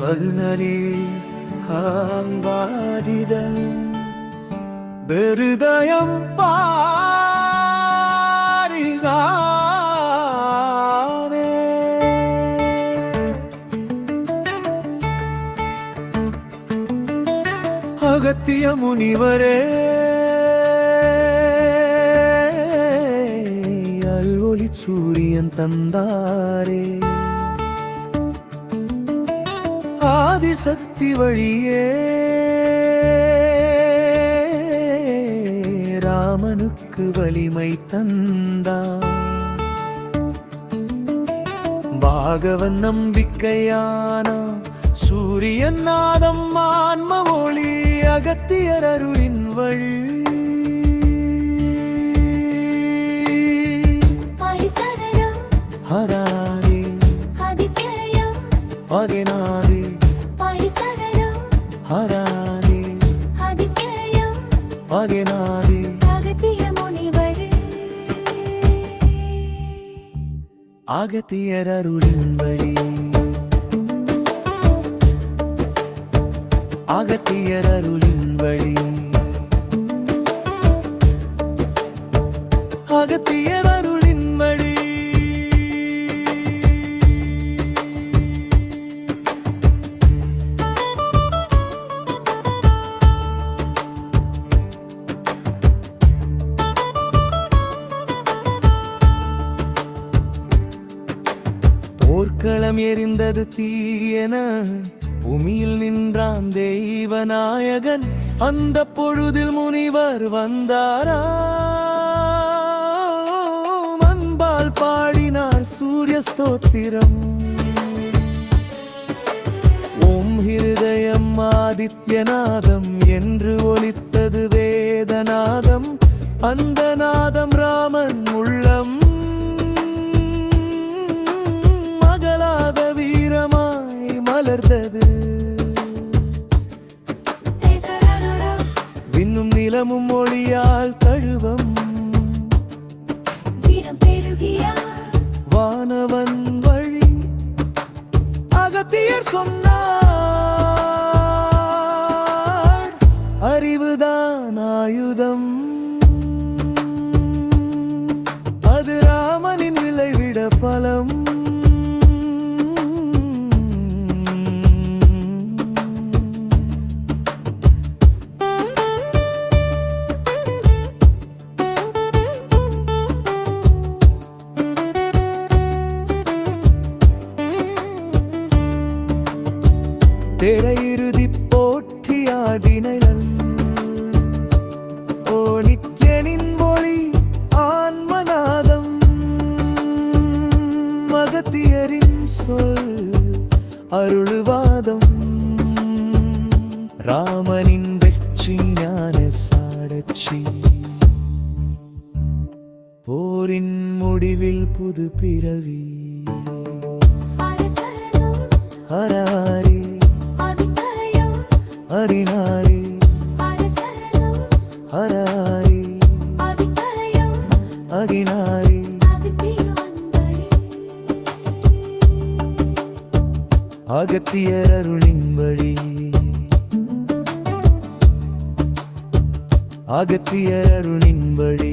பதினரில் அம்பாதித பெருதயம் பாரிகானே அகத்திய முனிவரே அல்வொளி சூரியன் தந்தாரே. ஆதிசக்தி வழியே. ராமனுக்கு வலிமை தந்தார் பாகவன் நம்பிக்கையானா சூரியன் நாதம் ஆன்ம ஒளி அகத்தியர் அருளின் வழி. அகனாதே அகத்தியர் அருளின் வழி. அகத்தியர் அருளின் வழி. அகத்தியர் போர்க்களம் எரிந்தது தீயன. பூமியில் நின்றான் தெய்வநாயகன். அந்த பொழுதில் முனிவர் வந்தாரா? அன்பால் பாடினார் சூரிய ஸ்தோத்திரம். ஓம் ஹிருதயம் ஆதித்யநாதம். என்று ஒலித்தது வேதநாதம். அந்த பலம் திரையிறுதி பாதம் ராமனின் வெற்றி ஞான சாடச்சி. போரின் முடிவில் புது பிறவி. ஹராரி அறிநாரி அகத்தியர் அருளின்படி அகத்தியர் அருளின் அகத்திய